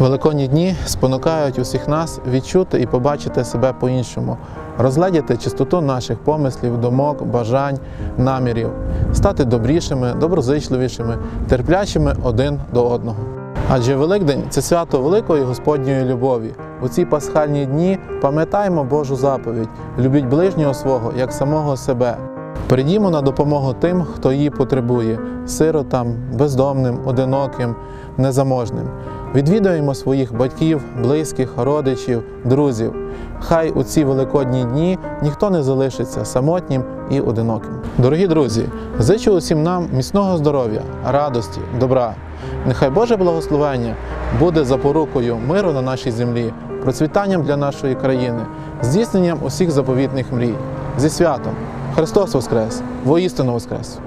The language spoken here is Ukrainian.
Великодні дні спонукають усіх нас відчути і побачити себе по-іншому, розгледіти чистоту наших помислів, думок, бажань, намірів, стати добрішими, доброзичливішими, терплячими один до одного. Адже Великдень це свято великої Господньої любові. У ці пасхальні дні пам'ятаємо Божу заповідь: любіть ближнього свого як самого себе. Прийдімо на допомогу тим, хто її потребує сиротам, бездомним, одиноким, незаможним. Відвідуємо своїх батьків, близьких, родичів, друзів. Хай у ці великодні дні ніхто не залишиться самотнім і одиноким. Дорогі друзі, зичу усім нам міцного здоров'я, радості, добра. Нехай Боже благословення буде запорукою миру на нашій землі, процвітанням для нашої країни, здійсненням усіх заповітних мрій. Зі святом! Христос Воскрес! Воістину Воскрес!